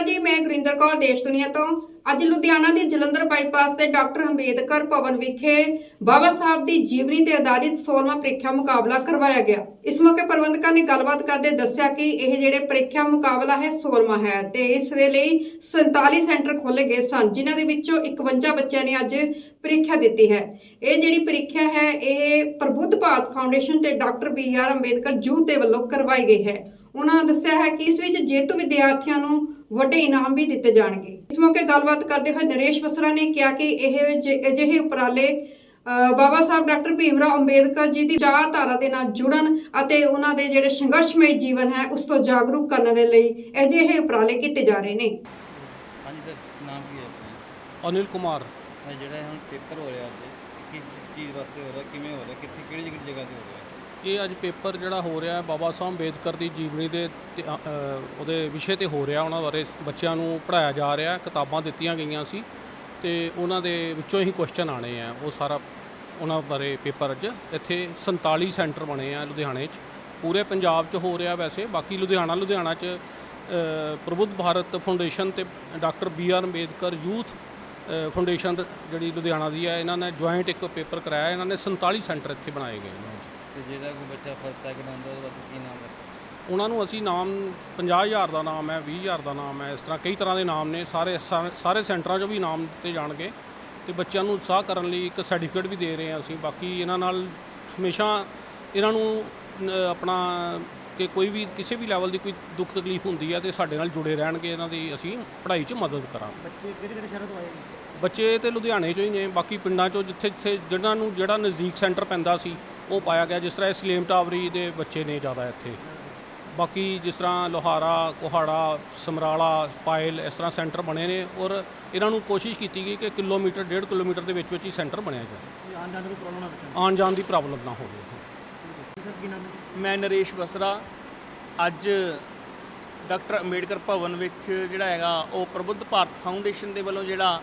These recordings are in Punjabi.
ਜੀ, ਮੈਂ ਗੁਰਿੰਦਰ ਕੌਰ, ਦੇਸ਼ ਦੁਨੀਆ ਤੋਂ। ਅੱਜ ਲੁਧਿਆਣਾ ਦੇ ਜਲੰਧਰ ਬਾਈਪਾਸ ਤੇ ਡਾਕਟਰ ਅੰਬੇਦਕਰ ਭਵਨ ਵਿਖੇ ਬਾਬਾ ਸਾਹਿਬ ਦੀ ਜੀਵਨੀ ਤੇ ਆਧਾਰਿਤ 16ਵਾਂ ਪ੍ਰੀਖਿਆ ਮੁਕਾਬਲਾ ਕਰਵਾਇਆ ਗਿਆ। ਇਸ ਮੌਕੇ ਪ੍ਰਬੰਧਕਾਂ ਨੇ ਗੱਲਬਾਤ ਕਰਦੇ ਦੱਸਿਆ ਕਿ ਇਹ ਜਿਹੜੇ ਪ੍ਰੀਖਿਆ ਮੁਕਾਬਲਾ ਹੈ 16ਵਾਂ ਹੈ ਤੇ ਇਸ ਦੇ ਲਈ 47 ਸੈਂਟਰ ਖੋਲੇ ਗਏ ਸਨ, ਜਿਨ੍ਹਾਂ ਦੇ ਵਿੱਚੋਂ 51 ਬੱਚਿਆਂ ਨੇ ਅੱਜ ਪ੍ਰੀਖਿਆ ਦਿੱਤੀ ਹੈ। ਇਹ ਜਿਹੜੀ ਪ੍ਰੀਖਿਆ ਹੈ, ਇਹ ਪ੍ਰਬੁੱਧ ਭਾਰਤ ਫਾਊਂਡੇਸ਼ਨ ਤੇ doctor B R Ambedkar youth ਦੇ ਵੱਲੋਂ ਕਰਵਾਈ ਗਈ ਹੈ। ਉਹਨਾਂ ਦੱਸਿਆ ਹੈ ਕਿ ਇਸ ਵਿੱਚ ਜੇਤੂ ਵਿਦਿਆਰਥੀਆਂ ਨੂੰ ਵੱਡੇ ਇਨਾਮ ਵੀ ਦਿੱਤੇ ਜਾਣਗੇ। ਇਸ ਮੌਕੇ ਗੱਲਬਾਤ ਕਰਦੇ ਹੋਏ ਨਰੇਸ਼ ਬਸਰਾ ਨੇ ਕਿਹਾ ਕਿ ਇਹ ਅਜਿਹੇ ਉਪਰਾਲੇ ਬਾਬਾ ਸਾਹਿਬ ਡਾਕਟਰ ਭੀਮਰਾਓ ਅੰਬੇਦਕਰ ਜੀ ਦੀ ਚਾਰ ਧਾਰਾ ਦੇ ਨਾਲ ਜੁੜਨ ਅਤੇ ਉਹਨਾਂ ਦੇ ਜਿਹੜੇ ਸੰਘਰਸ਼ਮਈ ਜੀਵਨ ਹੈ ਉਸ ਤੋਂ ਜਾਗਰੂਕ ਕਰਨ ਦੇ ਲਈ ਅਜਿਹੇ ਉਪਰਾਲੇ ਕੀਤੇ ਜਾ ਰਹੇ ਨੇ। ਹਾਂਜੀ ਸਰ ਨਾਮ ਕੀ ਹੈ ਆਪਣਾ? ਅਨਿਲ ਕੁਮਾਰ। ਇਹ ਜਿਹੜਾ ਹੁਣ ਪੇਪਰ ਹੋ ਰਿਹਾ ਅੱਜ ਕਿਸ ਚੀਜ਼ ਵਾਸਤੇ ਹੋ ਰਿਹਾ ਕਿਵੇਂ ਹੋ ਰਿਹਾ ਕਿੱਥੇ ਕਿਹੜੀ ਕਿਹੜੀ ਜਗ੍ਹਾ ਤੇ ਹੋ ਰਿਹਾ? ਇਹ ਅੱਜ ਪੇਪਰ ਜਿਹੜਾ ਹੋ ਰਿਹਾ ਹੈ ਬਾਬਾ ਸਾਹਿਬ ਅੰਬੇਦਕਰ ਦੀ ਜੀਵਨੀ ਦੇ ਤੇ, ਅ, ਅ, ਉਹਦੇ ਵਿਸ਼ੇ ਤੇ ਹੋ ਰਿਹਾ ਉਹਨਾਂ ਬਾਰੇ ਬੱਚਿਆਂ ਨੂੰ ਪੜਾਇਆ ਜਾ ਰਿਹਾ ਹੈ। ਕਿਤਾਬਾਂ ਦਿੱਤੀਆਂ ਗਈਆਂ ਸੀ ਤੇ ਉਹਨਾਂ ਦੇ ਵਿੱਚੋਂ ਹੀ ਕੁਐਸਚਨ ਆਣੇ ਆ। ਉਹ ਸਾਰਾ ਉਹਨਾਂ ਬਾਰੇ ਪੇਪਰ ਅੱਜ। ਇੱਥੇ 47 ਸੈਂਟਰ ਬਣੇ ਆ ਲੁਧਿਆਣੇ 'ਚ। ਪੂਰੇ ਪੰਜਾਬ 'ਚ ਹੋ ਰਿਹਾ ਵੈਸੇ। ਬਾਕੀ ਲੁਧਿਆਣਾ ਲੁਧਿਆਣਾ 'ਚ ਅ, ਪ੍ਰਬੁੱਧ ਭਾਰਤ ਫਾਊਂਡੇਸ਼ਨ ਤੇ doctor B R Ambedkar youth ਅ, ਫਾਊਂਡੇਸ਼ਨ ਜਿਹੜੀ ਲੁਧਿਆਣਾ ਦੀ ਹੈ ਇਹਨਾਂ ਨੇ ਜੁਆਇੰਟ ਇੱਕ ਪੇਪਰ ਕਰਾਇਆ। ਇਹਨਾਂ ਨੇ 47 ਸੈਂਟਰ ਇੱਥੇ ਬਣਾਏ ਗਏ ਨੇ। ਤੇ ਜਿਹੜਾ ਕੋਈ ਬੱਚਾ ਫਸਟ ਸੈਕਿੰਡ ਆਉਂਦਾ ਉਹਦਾ ਕੀ ਨਾਮ ਹੈ? ਉਹਨਾਂ ਨੂੰ ਅਸੀਂ ਨਾਮ 50000 ਦਾ ਨਾਮ ਹੈ 20000 ਦਾ ਨਾਮ ਹੈ ਇਸ ਤਰ੍ਹਾਂ ਕਈ ਤਰ੍ਹਾਂ ਦੇ ਨਾਮ ਨੇ ਸਾਰੇ ਸਾਰੇ- ਸਾਰੇ ਸੈਂਟਰਾਂ 'ਚੋਂ ਵੀ ਨਾਮ ਦਿੱਤੇ ਜਾਣਗੇ ਤੇ ਬੱਚਿਆਂ ਨੂੰ ਉਤਸ਼ਾਹ ਕਰਨ ਲਈ ਇੱਕ ਸਰਟੀਫਿਕੇਟ ਵੀ ਦੇ ਰਹੇ ਹਾਂ ਅਸੀਂ। ਬਾਕੀ ਇਹਨਾਂ ਨਾਲ ਹਮੇਸ਼ਾ ਇਹਨਾਂ ਨੂੰ ਆਪਣਾ ਕਿ ਕੋਈ ਵੀ ਕਿਸੇ ਵੀ ਲੈਵਲ ਦੀ ਕੋਈ ਦੁੱਖ ਤਕਲੀਫ ਹੁੰਦੀ ਹੈ ਤੇ ਸਾਡੇ ਨਾਲ ਜੁੜੇ ਰਹਿਣਗੇ ਇਹਨਾਂ ਦੀ ਅਸੀਂ ਪੜ੍ਹਾਈ 'ਚ ਮਦਦ ਕਰਾਂਗੇ। ਬੱਚੇ ਕਿਹੜੇ ਕਿਹੜੇ ਸ਼ਹਿਰਾਂ ਤੋਂ ਆਏ ਨੇ? ਬੱਚੇ ਤੇ ਲੁਧਿਆਣੇ 'ਚੋਂ ਹੀ ਨੇ ਬਾਕੀ ਪਿੰਡਾਂ 'ਚੋਂ ਜਿੱਥੇ ਜਿੱਥੇ ਜਿਹਨਾਂ ਨੂੰ ਜਿਹੜਾ ਨਜ਼ਦੀਕ ਸੈਂਟਰ ਪੈਂਦਾ ਸੀ ਉਹ ਪਾਇਆ ਗਿਆ ਜਿਸ ਤਰ੍ਹਾਂ ਇਹ ਸਲੇਮ ਟਾਵਰੀ ਦੇ ਬੱਚੇ ਨੇ ਜ਼ਿਆਦਾ ਇੱਥੇ। ਬਾਕੀ ਜਿਸ ਤਰ੍ਹਾਂ ਲੋਹਾਰਾ ਕੋਹਾੜਾ ਸਮਰਾਲਾ ਪਾਇਲ ਇਸ ਤਰ੍ਹਾਂ ਸੈਂਟਰ ਬਣੇ ਨੇ ਔਰ ਇਹਨਾਂ ਨੂੰ ਕੋਸ਼ਿਸ਼ ਕੀਤੀ ਗਈ ਕਿ ਕਿਲੋਮੀਟਰ ਡੇਢ ਕਿਲੋਮੀਟਰ ਦੇ ਵਿੱਚ ਵਿੱਚ ਹੀ ਸੈਂਟਰ ਬਣਿਆ ਜਾਏ ਇਹ ਆਉਣ ਜਾਣ ਦੀ ਪ੍ਰੋਬਲਮ ਨਾ ਬੱਚਿਆਂ ਆਉਣ ਜਾਣ ਦੀ ਪ੍ਰੋਬਲਮ ਨਾ ਹੋਵੇ। ਮੈਂ ਨਰੇਸ਼ ਬਸਰਾ। ਅੱਜ ਡਾਕਟਰ ਅੰਬੇਡਕਰ ਭਵਨ ਵਿੱਚ ਜਿਹੜਾ ਹੈਗਾ ਉਹ ਪ੍ਰਬੁੱਧ ਭਾਰਤ ਫਾਊਂਡੇਸ਼ਨ ਦੇ ਵੱਲੋਂ ਜਿਹੜਾ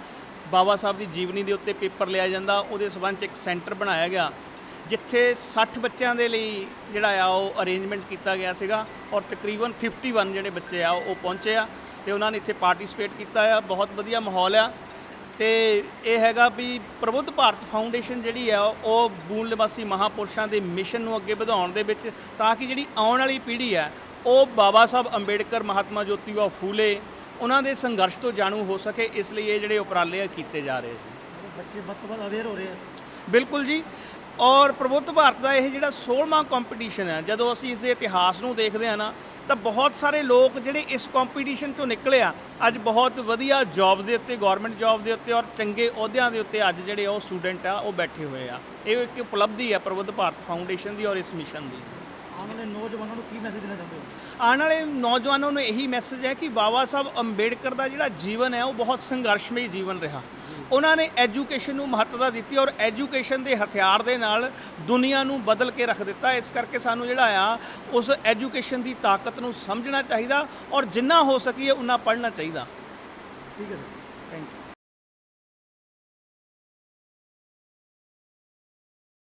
ਬਾਬਾ ਸਾਹਿਬ ਦੀ ਜੀਵਨੀ ਦੇ ਉੱਤੇ ਪੇਪਰ ਲਿਆ ਜਾਂਦਾ ਉਹਦੇ ਸਬੰਧ 'ਚ ਇੱਕ ਸੈਂਟਰ ਬਣਾਇਆ ਗਿਆ। ਜਿੱਥੇ 60 ਬੱਚਿਆਂ ਦੇ ਲਈ ਜਿਹੜਾ ਆ ਉਹ ਅਰੇਂਜਮੈਂਟ ਕੀਤਾ ਗਿਆ ਸੀਗਾ ਔਰ ਤਕਰੀਬਨ 51 ਜਿਹੜੇ ਬੱਚੇ ਆ ਉਹ ਪਹੁੰਚੇ ਆ ਤੇ ਉਹਨਾਂ ਨੇ ਇੱਥੇ ਪਾਰਟਿਸਿਪੇਟ ਕੀਤਾ ਆ ਬਹੁਤ ਵਧੀਆ ਮਾਹੌਲ ਆ। ਤੇ ਇਹ ਹੈਗਾ ਵੀ ਪ੍ਰਬੁੱਧ ਭਾਰਤ ਫਾਊਂਡੇਸ਼ਨ ਜਿਹੜੀ ਆ ਉਹ ਬੂਨ ਨਿਵਾਸੀ ਮਹਾਪੁਰਸ਼ਾਂ ਦੇ ਮਿਸ਼ਨ ਨੂੰ ਅੱਗੇ ਵਧਾਉਣ ਦੇ ਵਿੱਚ ਤਾਂ ਕਿ ਜਿਹੜੀ ਆਉਣ ਵਾਲੀ ਪੀੜ੍ਹੀ ਆ ਉਹ ਬਾਬਾ ਸਾਹਿਬ ਅੰਬੇਡਕਰ ਮਹਾਤਮਾ ਜੋਤੀਬਾ ਫੂਲੇ ਉਹਨਾਂ ਦੇ ਸੰਘਰਸ਼ ਤੋਂ ਜਾਣੂ ਹੋ ਸਕੇ ਇਸ ਲਈ ਇਹ ਜਿਹੜੇ ਉਪਰਾਲੇ ਆ ਕੀਤੇ ਜਾ ਰਹੇ ਸੀ ਬੱਚੇ ਵੱਧ ਤੋਂ ਵੱਧ ਅਵੇਅਰ ਹੋ ਰਹੇ ਆ। ਬਿਲਕੁਲ ਜੀ। ਔਰ ਪ੍ਰਬੁੱਧ ਭਾਰਤ ਦਾ ਇਹ ਜਿਹੜਾ 16ਵਾਂ ਕੰਪੀਟੀਸ਼ਨ ਹੈ ਜਦੋਂ ਅਸੀਂ ਇਸ ਦੇ ਇਤਿਹਾਸ ਨੂੰ ਦੇਖਦੇ ਹਾਂ ਨਾ ਤਾਂ ਬਹੁਤ ਸਾਰੇ ਲੋਕ ਜਿਹੜੇ ਇਸ ਕੰਪੀਟੀਸ਼ਨ ਤੋਂ ਨਿਕਲੇ ਆ ਅੱਜ ਬਹੁਤ ਵਧੀਆ ਜੌਬ ਦੇ ਉੱਤੇ ਗਵਰਨਮੈਂਟ ਜੌਬ ਦੇ ਉੱਤੇ ਔਰ ਚੰਗੇ ਅਹੁਦਿਆਂ ਦੇ ਉੱਤੇ ਅੱਜ ਜਿਹੜੇ ਉਹ ਸਟੂਡੈਂਟ ਆ ਉਹ ਬੈਠੇ ਹੋਏ ਆ। ਇਹ ਇੱਕ ਉਪਲਬਧੀ ਹੈ ਪ੍ਰਬੁੱਧ ਭਾਰਤ ਫਾਊਂਡੇਸ਼ਨ ਦੀ ਔਰ ਇਸ ਮਿਸ਼ਨ ਦੀ। ਆਉਣ ਵਾਲੇ ਨੌਜਵਾਨਾਂ ਨੂੰ ਕੀ ਮੈਸੇਜ ਦੇਣਾ ਚਾਹੁੰਦੇ ਹੋ? ਆਉਣ ਵਾਲੇ ਨੌਜਵਾਨਾਂ ਨੂੰ ਇਹੀ ਮੈਸੇਜ ਹੈ ਕਿ ਬਾਬਾ ਸਾਹਿਬ ਅੰਬੇਡਕਰ ਦਾ ਜਿਹੜਾ ਜੀਵਨ ਹੈ ਉਹ ਬਹੁਤ ਸੰਘਰਸ਼ਮਈ ਜੀਵਨ ਰਿਹਾ। ਉਹਨਾਂ ਨੇ ਐਜੂਕੇਸ਼ਨ ਨੂੰ ਮਹੱਤਤਾ ਦਿੱਤੀ ਔਰ ਐਜੂਕੇਸ਼ਨ ਦੇ ਹਥਿਆਰ ਦੇ ਨਾਲ ਦੁਨੀਆ ਨੂੰ ਬਦਲ ਕੇ ਰੱਖ ਦਿੱਤਾ। ਇਸ ਕਰਕੇ ਸਾਨੂੰ ਜਿਹੜਾ ਆ, ਉਸ ਐਜੂਕੇਸ਼ਨ ਦੀ ਤਾਕਤ ਨੂੰ ਸਮਝਣਾ ਚਾਹੀਦਾ ਔਰ ਜਿੰਨਾ ਹੋ ਸਕੀਏ ਉਨਾ ਪੜ੍ਹਨਾ ਚਾਹੀਦਾ। ਠੀਕ ਹੈ ਸਰ ਥੈਂਕ